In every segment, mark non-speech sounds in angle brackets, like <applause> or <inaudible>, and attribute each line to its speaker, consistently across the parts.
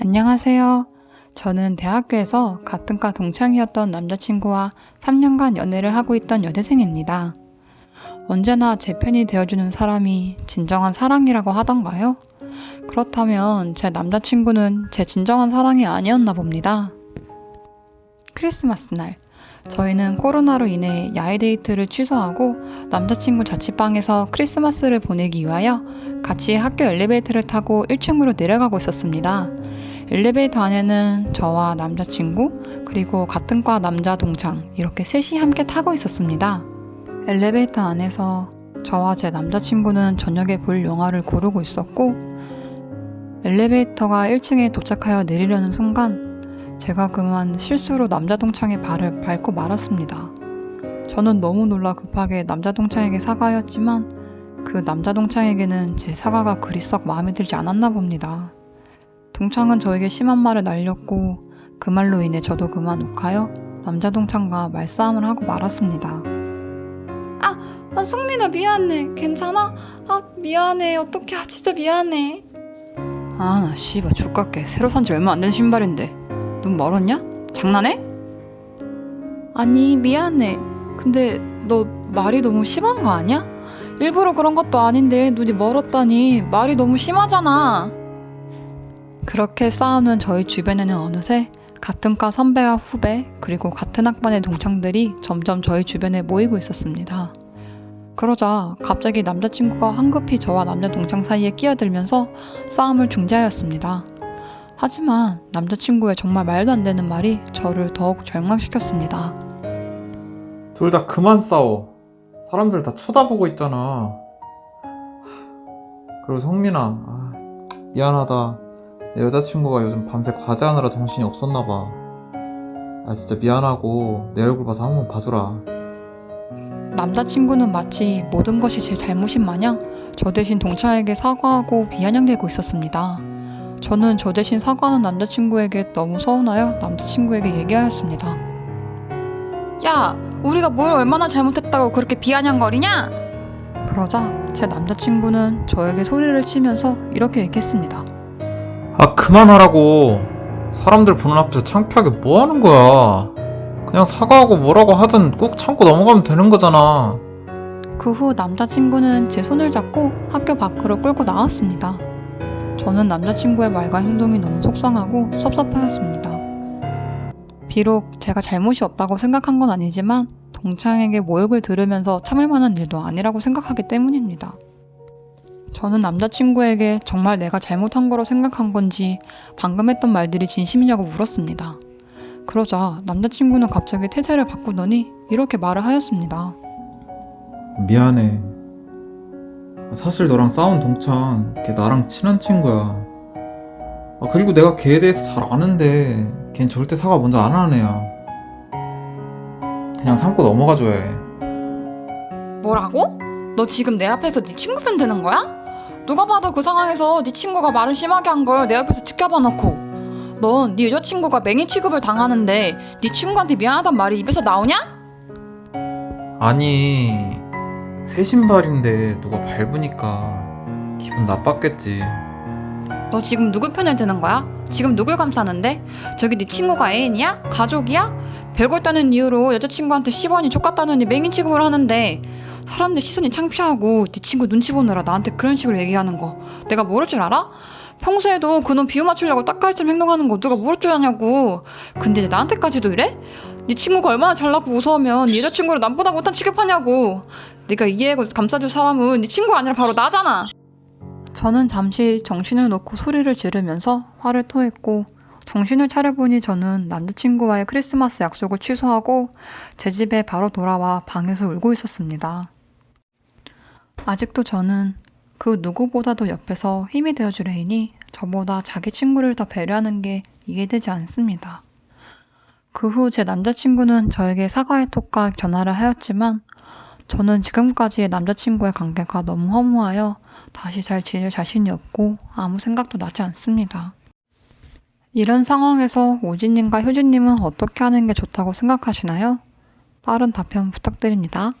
Speaker 1: 안녕하세요. 저는 대학교에서 같은 과 동창이었던 남자친구와 3년간 연애를 하고 있던 여대생입니다. 언제나 제 편이 되어주는 사람이 진정한 사랑이라고 하던가요? 그렇다면 제 남자친구는 제 진정한 사랑이 아니었나 봅니다. 크리스마스 날, 저희는 코로나로 인해 야외 데이트를 취소하고 남자친구 자취방에서 크리스마스를 보내기 위하여 같이 학교 엘리베이터를 타고 1층으로 내려가고 있었습니다. 엘리베이터 안에는 저와 남자친구, 그리고 같은 과 남자 동창, 이렇게 셋이 함께 타고 있었습니다. 엘리베이터 안에서 저와 제 남자친구는 저녁에 볼 영화를 고르고 있었고, 엘리베이터가 1층에 도착하여 내리려는 순간, 제가 그만 실수로 남자 동창의 발을 밟고 말았습니다. 저는 너무 놀라 급하게 남자 동창에게 사과하였지만, 그 남자 동창에게는 제 사과가 그리 썩 마음에 들지 않았나 봅니다. 동창은 저에게 심한 말을 날렸고 그 말로 인해 저도 그만 욱하여 남자 동창과 말싸움을 하고 말았습니다. 아, 아 승민아 미안해. 괜찮아? 아 미안해. 어떡해. 아 진짜 미안해. 아 나 씨발 족같게 새로 산 지 얼마 안 된 신발인데 눈 멀었냐? 장난해? 아니 미안해. 근데 너 말이 너무 심한 거 아니야? 일부러 그런 것도 아닌데 눈이 멀었다니 말이 너무 심하잖아. 그렇게 싸우는 저희 주변에는 어느새 같은 과 선배와 후배, 그리고 같은 학번의 동창들이 점점 저희 주변에 모이고 있었습니다. 그러자 갑자기 남자친구가 황급히 저와 남자 동창 사이에 끼어들면서 싸움을 중지하였습니다. 하지만 남자친구의 정말 말도 안 되는 말이 저를 더욱 절망시켰습니다.
Speaker 2: 둘 다 그만 싸워. 사람들 다 쳐다보고 있잖아. 그리고 성민아, 아, 미안하다. 내 여자친구가 요즘 밤새 과제하느라 정신이 없었나 봐. 아 진짜 미안하고 내 얼굴 봐서 한 번 봐주라.
Speaker 1: 남자친구는 마치 모든 것이 제 잘못인 마냥 저 대신 동창에게 사과하고 비아냥대고 있었습니다. 저는 저 대신 사과하는 남자친구에게 너무 서운하여 남자친구에게 얘기하였습니다. 야, 우리가 뭘 얼마나 잘못했다고 그렇게 비아냥거리냐? 그러자 제 남자친구는 저에게 소리를 치면서 이렇게 얘기했습니다.
Speaker 2: 아 그만하라고. 사람들 보는 앞에서 창피하게 뭐 하는 거야. 그냥 사과하고 뭐라고 하든 꾹 참고 넘어가면 되는 거잖아.
Speaker 1: 그 후 남자친구는 제 손을 잡고 학교 밖으로 끌고 나왔습니다. 저는 남자친구의 말과 행동이 너무 속상하고 섭섭하였습니다. 비록 제가 잘못이 없다고 생각한 건 아니지만 동창에게 모욕을 들으면서 참을 만한 일도 아니라고 생각하기 때문입니다. 저는 남자친구에게 정말 내가 잘못한 거로 생각한 건지 방금 했던 말들이 진심이냐고 물었습니다. 그러자 남자친구는 갑자기 태세를 바꾸더니 이렇게 말을 하였습니다.
Speaker 2: 미안해. 사실 너랑 싸운 동창, 걔 나랑 친한 친구야. 아, 그리고 내가 걔에 대해서 잘 아는데, 걘 절대 사과 먼저 안 하는 애야. 그냥 참고 넘어가줘야 해.
Speaker 1: 뭐라고? 너 지금 내 앞에서 네 친구 편드는 거야? 누가 봐도 그 상황에서 네 친구가 말을 심하게 한 걸 내 옆에서 지켜봐 놓고 넌 네 여자친구가 맹인 취급을 당하는데 네 친구한테 미안하단 말이 입에서 나오냐?
Speaker 2: 아니, 새 신발인데 누가 밟으니까 기분 나빴겠지.
Speaker 1: 너 지금 누구 편을 드는 거야? 지금 누굴 감싸는데? 저기 네 친구가 애인이야? 가족이야? 별걸 따는 이유로 여자친구한테 10원이 족같다느니 맹인 취급을 하는데 사람들 시선이 창피하고 네 친구 눈치 보느라 나한테 그런 식으로 얘기하는 거 내가 모를 줄 알아? 평소에도 그놈 비유 맞추려고 딱가리처럼 행동하는 거 누가 모를 줄 아냐고 근데 이제 나한테까지도 이래? 네 친구가 얼마나 잘나고 무서우면 네 여자친구를 남보다 못한 취급하냐고 내가 이해하고 감싸줄 사람은 네 친구가 아니라 바로 나잖아 저는 잠시 정신을 놓고 소리를 지르면서 화를 토했고 정신을 차려보니 저는 남자친구와의 크리스마스 약속을 취소하고 제 집에 바로 돌아와 방에서 울고 있었습니다. 아직도 저는 그 누구보다도 옆에서 힘이 되어줄 애인이 저보다 자기 친구를 더 배려하는 게 이해되지 않습니다. 그 후 제 남자친구는 저에게 사과의 톡과 전화를 하였지만 저는 지금까지의 남자친구의 관계가 너무 허무하여 다시 잘 지낼 자신이 없고 아무 생각도 나지 않습니다. 이런 상황에서 오진님과 효진님은 어떻게 하는 게 좋다고 생각하시나요? 빠른 답변 부탁드립니다.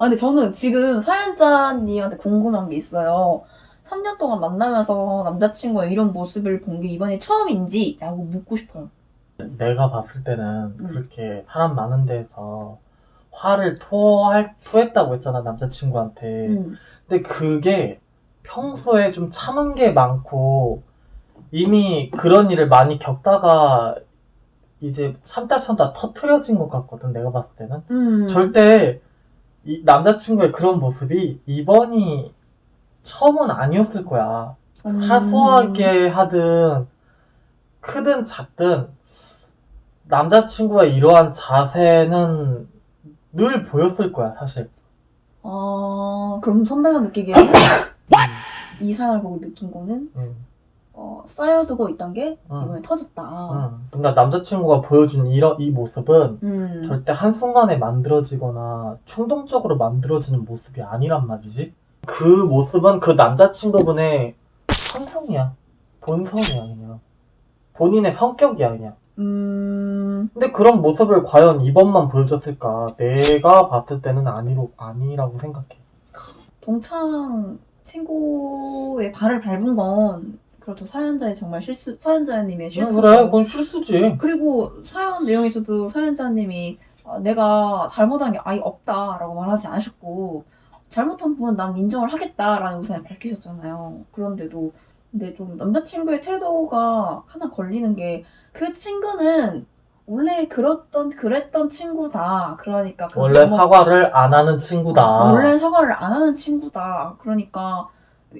Speaker 3: 아, 근데 저는 지금 사연자님한테 궁금한 게 있어요. 3년 동안 만나면서 남자친구의 이런 모습을 본 게 이번이 처음인지? 라고 묻고 싶어요.
Speaker 4: 내가 봤을 때는
Speaker 3: 음.
Speaker 4: 그렇게 사람 많은 데서 화를 토할, 토했다고 했잖아, 남자친구한테.
Speaker 3: 음.
Speaker 4: 근데 그게 평소에 좀 참은 게 많고, 이미 그런 일을 많이 겪다가 이제 참다 참다 터트려진 것 같거든, 내가 봤을 때는.
Speaker 3: 음.
Speaker 4: 절대 이 남자친구의 그런 모습이 이번이 처음은 아니었을 거야.
Speaker 3: 음.
Speaker 4: 사소하게 하든 크든 작든 남자친구의 이러한 자세는 늘 보였을 거야 사실
Speaker 3: 아, 그럼 선배가 느끼기에는 <coughs> 이 사연을 보고 느낀 거는
Speaker 4: 응,
Speaker 3: 어, 쌓여두고 있던 게
Speaker 4: 응,
Speaker 3: 이번에 터졌다.
Speaker 4: 응. 그러니까 남자친구가 보여준 이러, 이 모습은
Speaker 3: 음.
Speaker 4: 절대 한순간에 만들어지거나 충동적으로 만들어지는 모습이 아니란 말이지 그 모습은 그 남자친구분의 천성이야 본성이야 그냥 본인의 성격이야 그냥
Speaker 3: 음.
Speaker 4: 근데 그런 모습을 과연 이번만 보여줬을까? 내가 봤을 때는 아니로, 아니라고 생각해.
Speaker 3: 동창 친구의 발을 밟은 건 그렇죠. 사연자의 정말 실수, 사연자님의 실수죠.
Speaker 4: 음, 그래, 그건 실수지.
Speaker 3: 그리고 사연 내용에서도 사연자님이 아, 내가 잘못한 게 아예 없다라고 말하지 않으셨고 잘못한 부분 난 인정을 하겠다라는 우선을 밝히셨잖아요. 그런데도 근데 좀 남자친구의 태도가 하나 걸리는 게 그 친구는 원래 그랬던 그랬던 친구다. 그러니까 그건
Speaker 4: 원래 사과를 안 하는 친구다.
Speaker 3: 원래 사과를 안 하는 친구다. 그러니까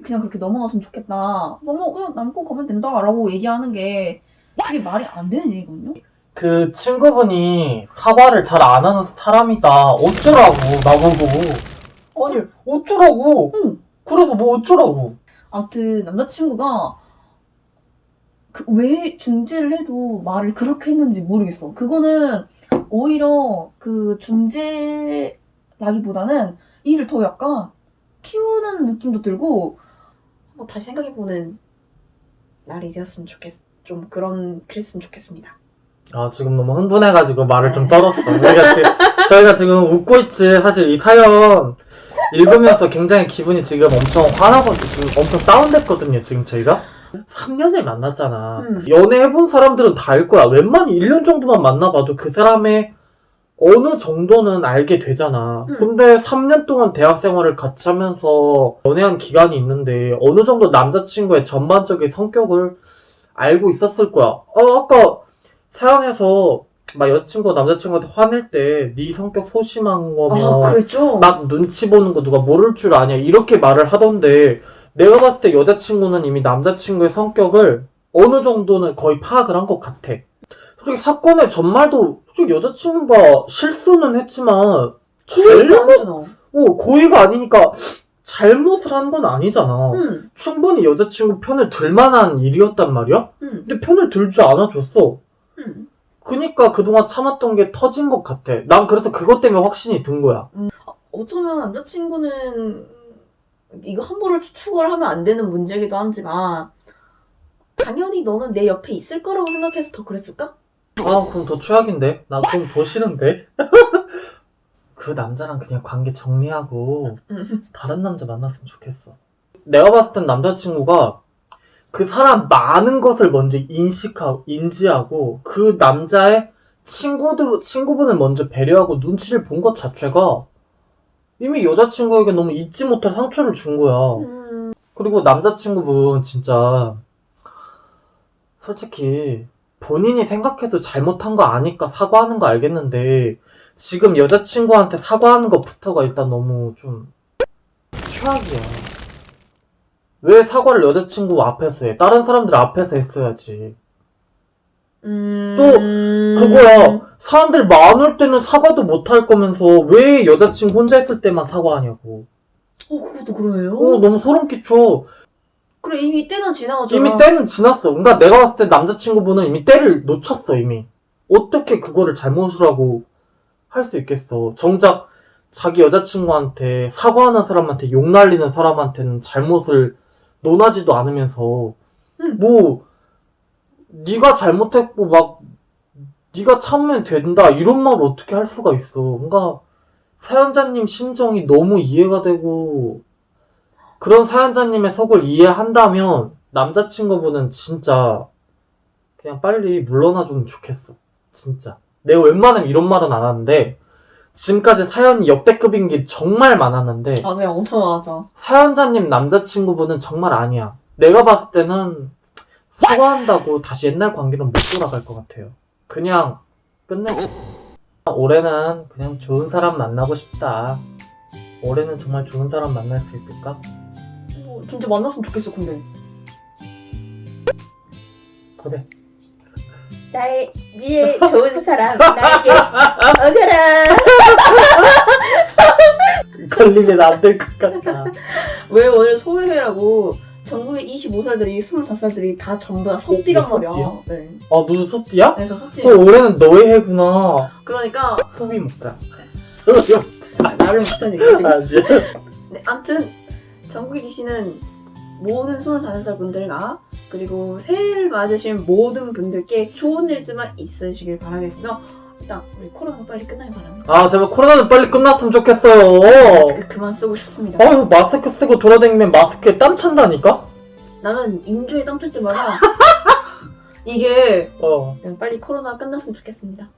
Speaker 3: 그냥 그렇게 넘어갔으면 좋겠다. 넘어 그냥 남고 가면 된다라고 얘기하는 게 그게 말이 안 되는 얘기거든요.
Speaker 4: 그 친구분이 사과를 잘 안 하는 사람이다. 어쩌라고, 나보고. 아니, 어쩌라고.
Speaker 3: 응.
Speaker 4: 그래서 뭐 어쩌라고.
Speaker 3: 아무튼 남자친구가 그 왜 중재를 해도 말을 그렇게 했는지 모르겠어. 그거는 오히려 그 중재라기보다는 이를 더 약간 키우는 느낌도 들고 뭐 다시 생각해보는 날이 되었으면 좋겠, 좀 그런 그랬으면 좋겠습니다.
Speaker 4: 아, 지금 너무 흥분해가지고 말을 좀
Speaker 3: 네.
Speaker 4: 떨었어. 저희가 지금, <laughs> 저희가 지금 웃고 있지. 사실 이 사연 읽으면서 굉장히 기분이 지금 엄청 화나거든요. 지금 엄청 다운됐거든요, 지금 저희가. 3년을 만났잖아.
Speaker 3: 음.
Speaker 4: 연애해본 사람들은 다 알 거야. 웬만히 1년 정도만 만나봐도 그 사람의 어느 정도는 알게 되잖아.
Speaker 3: 음.
Speaker 4: 근데 3년 동안 대학 생활을 같이 하면서 연애한 기간이 있는데 어느 정도 남자친구의 전반적인 성격을 알고 있었을 거야. 어, 아까 사연에서 막 여자친구가 남자친구한테 화낼 때 네 성격 소심한 거면
Speaker 3: 아 그랬죠?
Speaker 4: 막 눈치 보는 거 누가 모를 줄 아냐 이렇게 말을 하던데 내가 봤을 때 여자친구는 이미 남자친구의 성격을 어느 정도는 거의 파악을 한 것 같아. 솔직히 사건의 전말도 솔직히 여자친구가 실수는 했지만 잘못 어, 고의가 아니니까 잘못을 한 건 아니잖아.
Speaker 3: 응,
Speaker 4: 충분히 여자친구 편을 들 만한 일이었단 말이야?
Speaker 3: 응,
Speaker 4: 근데 편을 들줄 않아줬어.
Speaker 3: 응.
Speaker 4: 그니까 그동안 참았던 게 터진 것 같아. 난 그래서 그것 때문에 확신이 든 거야.
Speaker 3: 어쩌면 남자친구는 이거 함부로 추측을 하면 안 되는 문제이기도 하지만 당연히 너는 내 옆에 있을 거라고 생각해서 더 그랬을까?
Speaker 4: 아, 그럼 더 최악인데? 나 그럼 더 싫은데? <laughs> 그 남자랑 그냥 관계 정리하고
Speaker 3: 응.
Speaker 4: 다른 남자 만났으면 좋겠어. 내가 봤을 땐 남자친구가 그 사람 많은 것을 먼저 인식하고, 인지하고 그 남자의 친구들, 친구분을 먼저 배려하고 눈치를 본 것 자체가 이미 여자친구에게 너무 잊지 못할 상처를 준 거야.
Speaker 3: 음,
Speaker 4: 그리고 남자친구분 진짜 솔직히 본인이 생각해도 잘못한 거 아니까 사과하는 거 알겠는데 지금 여자친구한테 사과하는 것부터가 일단 너무 좀 최악이야. 왜 사과를 여자친구 앞에서 해? 다른 사람들 앞에서 했어야지.
Speaker 3: 음,
Speaker 4: 또 그거야. 사람들 많을 때는 사과도 못 할 거면서 왜 여자친구 혼자 있을 때만 사과하냐고.
Speaker 3: 어 그것도 그러네요.
Speaker 4: 어, 너무 소름 끼쳐.
Speaker 3: 그래 이미 때는 지나갔잖아.
Speaker 4: 이미 때는 지났어. 그러니까 내가 봤을 때 남자친구분은 이미 때를 놓쳤어, 이미. 어떻게 그거를 잘못을 하고 할 수 있겠어. 정작 자기 여자친구한테 사과하는 사람한테 욕 날리는 사람한테는 잘못을 논하지도 않으면서
Speaker 3: 음.
Speaker 4: 뭐 네가 잘못했고 막 네가 참으면 된다 이런 말을 어떻게 할 수가 있어. 뭔가 사연자님 심정이 너무 이해가 되고 그런 사연자님의 속을 이해한다면 남자친구분은 진짜 그냥 빨리 물러나주면 좋겠어. 진짜. 내가 웬만하면 이런 말은 안 하는데 지금까지 사연이 역대급인 게 정말 많았는데
Speaker 3: 맞아요. 엄청 많아죠.
Speaker 4: 사연자님 남자친구분은 정말 아니야. 내가 봤을 때는 사과한다고 다시 옛날 관계로 못 돌아갈 것 같아요. 그냥 끝내고. 올해는 그냥 좋은 사람 만나고 싶다. 올해는 정말 좋은 사람 만날 수 있을까?
Speaker 3: 뭐, 진짜 만났으면 좋겠어, 근데.
Speaker 4: 그래.
Speaker 3: 나의 미래 좋은 사람, 나에게 어그라.
Speaker 4: 걸리면 안 될 것 같다.
Speaker 3: 왜 오늘 소개회라고 전국의 25살들이, 25살들이 다 전부 다
Speaker 4: 어,
Speaker 3: 말이야.
Speaker 4: 속띠야?
Speaker 3: 네.
Speaker 4: 아, 너도 소띠야?
Speaker 3: 그래서 속띠.
Speaker 4: 또 올해는 너의 해구나.
Speaker 3: 그러니까,
Speaker 4: 소비 먹자.
Speaker 3: 아, 나를 못한 얘기지.
Speaker 4: 아니.
Speaker 3: 네, 아무튼 전국에 계시는 모든 25살 분들과 그리고 새해를 맞으신 모든 분들께 좋은 일들만 있으시길 바라겠으며 일단 우리 코로나가 빨리 끝나길 바랍니다.
Speaker 4: 아, 제발 코로나는 빨리 끝났으면 좋겠어요.
Speaker 3: 마스크 그만 쓰고 싶습니다.
Speaker 4: 아유, 마스크 쓰고 돌아다니면 마스크에 땀 찬다니까?
Speaker 3: 나는 인중에 땀 찰 때마다 <laughs> 이게
Speaker 4: 어.
Speaker 3: 그냥 빨리 코로나 끝났으면 좋겠습니다.